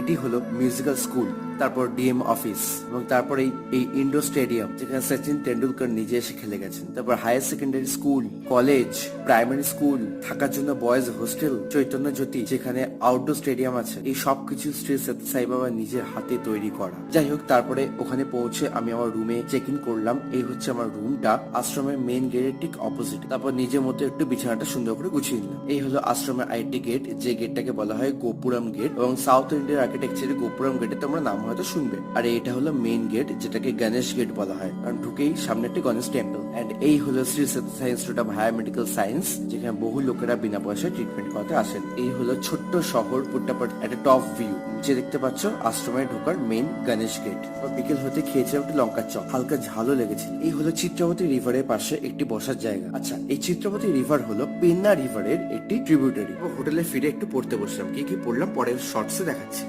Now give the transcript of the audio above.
এটি হলো musical school তারপর ডিএম অফিস এবং তারপর এই ইন্ডোর স্টেডিয়াম যেখানে সচিন তেন্ডুলকার নিজে এসে খেলে গেছেন। তারপর higher secondary school college primary school থাকার জন্য বয়েজ হোস্টেল চৈতন্য জ্যোতি যেখানে আউটডোর স্টেডিয়াম আছে। এই সবকিছু শ্রী সত্য সাই বাবা নিজের হাতে তৈরি করা। যাই হোক, তারপরে ওখানে পৌঁছে আমি আমার রুমে চেক ইন করলাম। এই হচ্ছে আমার রুমটা আশ্রমের মেন গেটের ঠিক অপোজিট তারপর নিজের মতো একটু বিছানাটা সুন্দর করে গুছিয়ে নিলাম। এই হলো আশ্রমের আইটি গেট যে গেটটাকে বলা হয় গোপুরম গেট এবং সাউথ ইন্ডিয়ার আর্কিটেকচারে গোপুরম গেটে তোমরা নাম হয়তো শুনবে। আর এটা হলো মেইন গেট যেটাকে গণেশ গেট বলা হয়। কারণ ঢুকেই সামনে একটি গণেশ টেম্পল এন্ড এই হলো Shri Sathya Sai institute of higher medical science যেখানে বহু লোকেরা বিনা পয়সায় ট্রিটমেন্ট করাতে আসেন। এই হলো ছোট্ট শহর পুট্টাপাট একটা টপ ভিউ যে দেখতে পাচ্ছ আশ্রমে ঢোকার মেইন গণেশ গেট বিকেল হতে খেয়েছিলাম একটু লঙ্কার চপ। হালকা ঝালও লেগেছিল এই হলো চিত্রবতী রিভারের পাশে একটি বসার জায়গা। আচ্ছা এই চিত্রবতী রিভার হলো পেন্না রিভারের একটি ট্রিবিউটারি হোটেলে ফিরে একটু পড়তে বসলাম। কি কি পড়লাম? পরের শর্টসে দেখাচ্ছি।